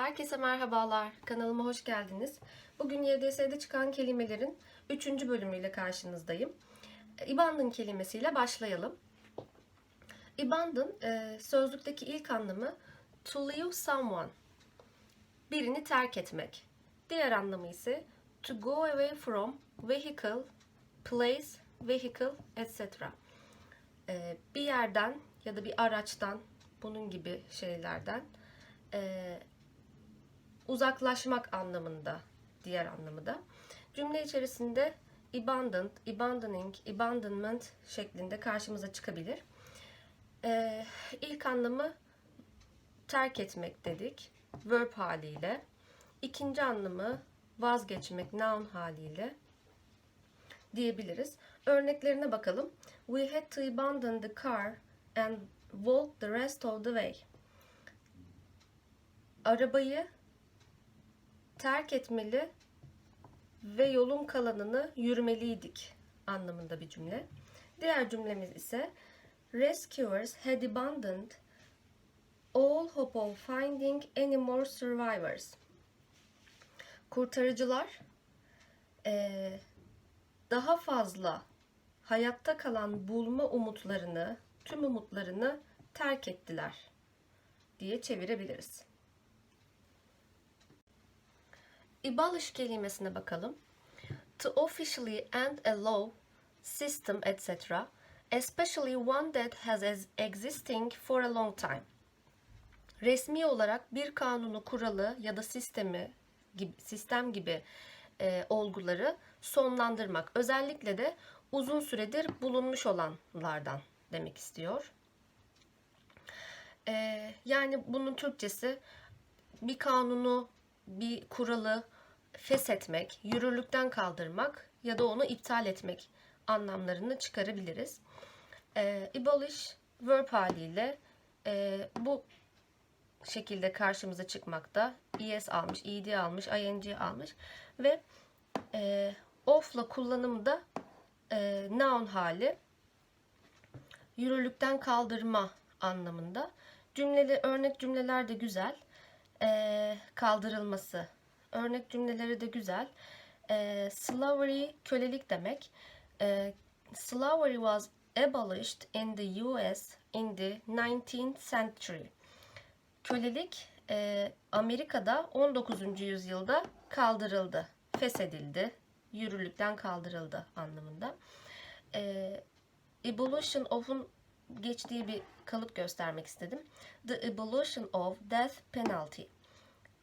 Herkese merhabalar. Kanalıma hoş geldiniz. Bugün YDS'de çıkan kelimelerin 3. bölümüyle karşınızdayım. Abandon kelimesiyle başlayalım. Abandon e, sözlükteki ilk anlamı to leave someone. Birini terk etmek. Diğer anlamı ise to go away from vehicle, place, vehicle, etc. E, bir yerden ya da bir araçtan bunun gibi şeylerden e, uzaklaşmak anlamında diğer anlamı da. Cümle içerisinde abandoned, abandoning, abandonment şeklinde karşımıza çıkabilir. Ee, ilk anlamı terk etmek dedik. Verb haliyle. İkinci anlamı vazgeçmek noun haliyle diyebiliriz. Örneklerine bakalım. We had to abandon the car and walk the rest of the way. Arabayı terk etmeli ve yolun kalanını yürümeliydik anlamında bir cümle. Diğer cümlemiz ise Rescuers had abandoned all hope of finding any more survivors. Kurtarıcılar eee, daha fazla hayatta kalan bulma umutlarını, tüm umutlarını terk ettiler diye çevirebiliriz. Abolish kelimesine bakalım. To officially end a law, system, etc., especially one that has as existing for a long time. Resmi olarak bir kanunu, kuralı ya da sistemi gibi, sistem gibi e, olguları sonlandırmak. Özellikle de uzun süredir bulunmuş olanlardan demek istiyor. E, yani bunun Türkçesi bir kanunu, bir kuralı feshetmek, yürürlükten kaldırmak ya da onu iptal etmek anlamlarını çıkarabiliriz. E, abolish verb haliyle e, bu şekilde karşımıza çıkmakta. es almış, ed almış, ing almış ve e, off'la kullanımı da e, noun hali yürürlükten kaldırma anlamında. Cümleli örnek cümleler de güzel. E, kaldırılması. Örnek cümleleri de güzel. E, slavery kölelik demek. E, slavery was abolished in the US in the 19th century. Kölelik e, Amerika'da 19. yüzyılda kaldırıldı, feshedildi, yürürlükten kaldırıldı anlamında. E, abolition of'un geçtiği bir kalıp göstermek istedim. The abolition of death penalty.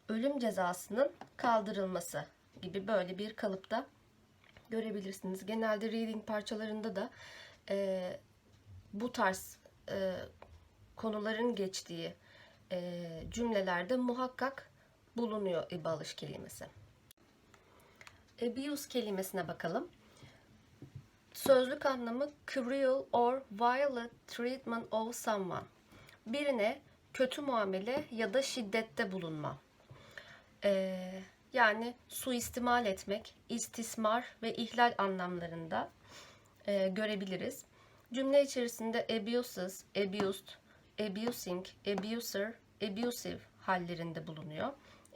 Ölüm cezasının kaldırılması gibi böyle bir kalıpta görebilirsiniz. Genelde reading parçalarında da e, bu tarz e, konuların geçtiği e, cümlelerde muhakkak bulunuyor abolish kelimesi. Abuse kelimesine bakalım. Sözlük anlamı cruel or violent treatment of someone. Birine kötü muamele ya da şiddette bulunma. Ee, yani suistimal etmek, istismar ve ihlal anlamlarında e, görebiliriz. Cümle içerisinde abuses, abused, abusing, abuser, abusive hallerinde bulunuyor.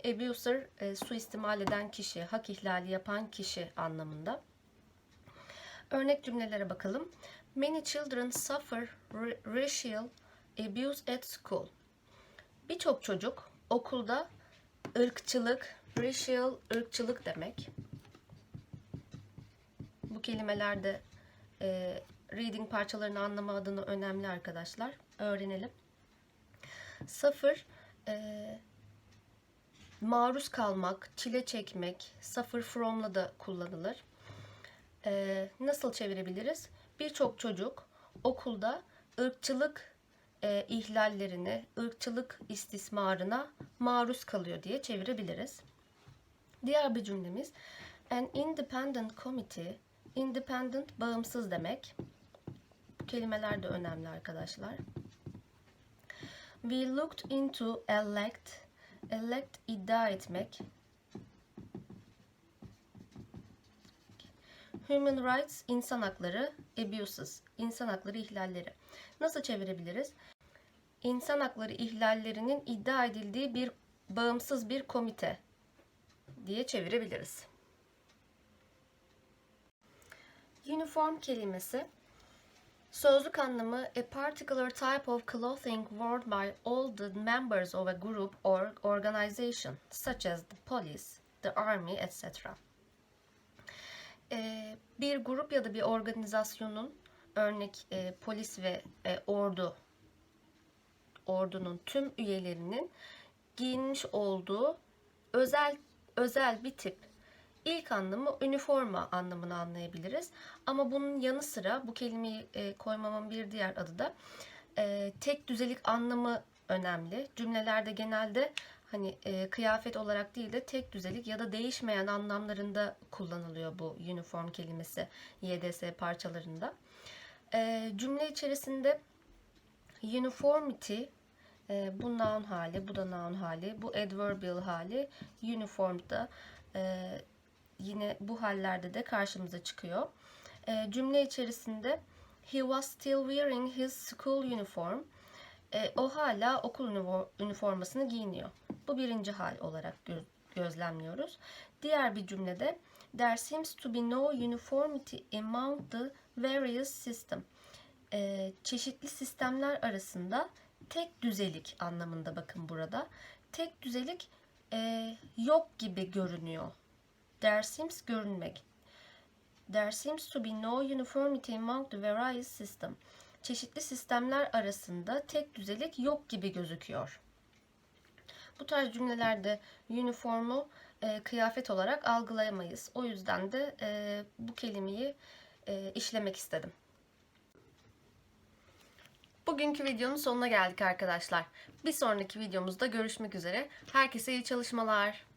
Abuser, e, suistimal eden kişi, hak ihlali yapan kişi anlamında. Örnek cümlelere bakalım. Many children suffer racial abuse at school. Birçok çocuk okulda ırkçılık, racial ırkçılık demek. Bu kelimeler de e, reading parçalarını anlama adına önemli arkadaşlar. Öğrenelim. Suffer e, maruz kalmak, çile çekmek, suffer from'la da kullanılır. Ee, nasıl çevirebiliriz? Birçok çocuk okulda ırkçılık e, ihlallerine, ırkçılık istismarına maruz kalıyor diye çevirebiliriz. Diğer bir cümlemiz an independent committee, independent bağımsız demek. Bu kelimeler de önemli arkadaşlar. We looked into elect, elect iddia etmek, Human rights, insan hakları, abuses, insan hakları ihlalleri. Nasıl çevirebiliriz? İnsan hakları ihlallerinin iddia edildiği bir bağımsız bir komite diye çevirebiliriz. Uniform kelimesi Sözlük anlamı a particular type of clothing worn by all the members of a group or organization, such as the police, the army, etc. Ee, bir grup ya da bir organizasyonun örnek e, polis ve e, ordu ordunun tüm üyelerinin giyinmiş olduğu özel özel bir tip İlk anlamı üniforma anlamını anlayabiliriz. Ama bunun yanı sıra bu kelimeyi e, koymamın bir diğer adı da e, tek düzelik anlamı önemli. Cümlelerde genelde hani e, kıyafet olarak değil de tek düzelik ya da değişmeyen anlamlarında kullanılıyor bu uniform kelimesi YDS parçalarında. E, cümle içerisinde uniformity e, bu noun hali, bu da noun hali, bu adverbial hali, uniformda e, yine bu hallerde de karşımıza çıkıyor. E, cümle içerisinde he was still wearing his school uniform. E, o hala okul üniformasını giyiniyor. Bu birinci hal olarak gö- gözlemliyoruz. Diğer bir cümlede there seems to be no uniformity among the various system. E, çeşitli sistemler arasında tek düzelik anlamında bakın burada. Tek düzelik e, yok gibi görünüyor There seems görünmek. There seems to be no uniformity among the various system. Çeşitli sistemler arasında tek düzelik yok gibi gözüküyor. Bu tarz cümlelerde uniformu e, kıyafet olarak algılayamayız. O yüzden de e, bu kelimeyi e, işlemek istedim. Bugünkü videonun sonuna geldik arkadaşlar. Bir sonraki videomuzda görüşmek üzere. Herkese iyi çalışmalar.